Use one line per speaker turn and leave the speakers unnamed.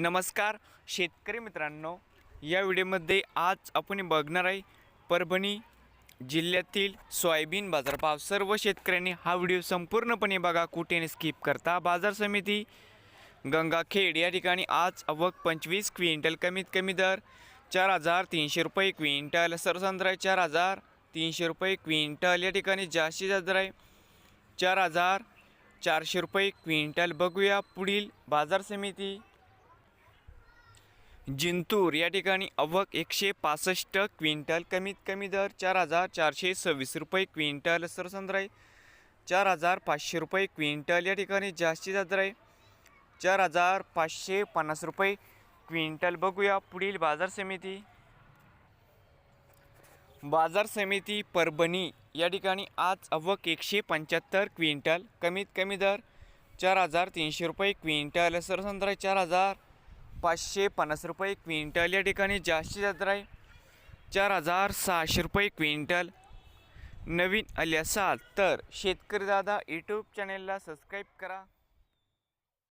नमस्कार शेतकरी मित्रांनो या व्हिडिओमध्ये आज आपण बघणार आहे परभणी जिल्ह्यातील सोयाबीन बाजारभाव. सर्व शेतकऱ्यांनी हा व्हिडिओ संपूर्णपणे बघा कुठेने स्किप करता. बाजार समिती गंगाखेड या ठिकाणी आज अवक पंचवीस क्विंटल कमीत कमी दर चार हजार तीनशे रुपये क्विंटल सरसंद्र आहे चार हजार तीनशे रुपये क्विंटल या ठिकाणी जास्तीत जास्त आहे चार हजार चारशे रुपये क्विंटल. बघूया पुढील बाजार समिती जिंतूर या ठिकाणी अवक एकशे पासष्ट क्विंटल कमीत कमी दर चार हजार चारशे सव्वीस रुपये क्विंटल सरसंद्र चार हजार पाचशे रुपये क्विंटल या ठिकाणी जास्तीत जास्त दर आहे. चार हजार पाचशे पन्नास रुपये क्विंटल बघूया पुढील बाजार समिती. बाजार समिती परभणी या ठिकाणी आज अवक एकशे पंच्याहत्तर क्विंटल कमीत कमी दर चार हजार तीनशे रुपये क्विंटल सरसंद्र चार हजार पाचशे पन्नास रुपये क्विंटल या ठिकाणी जास्तीत जास्त दर आहे चार हजार सहाशे रुपये क्विंटल. नवीन आले असाल तर शेतकरी दादा यूट्यूब चॅनेलला सबस्क्राईब करा.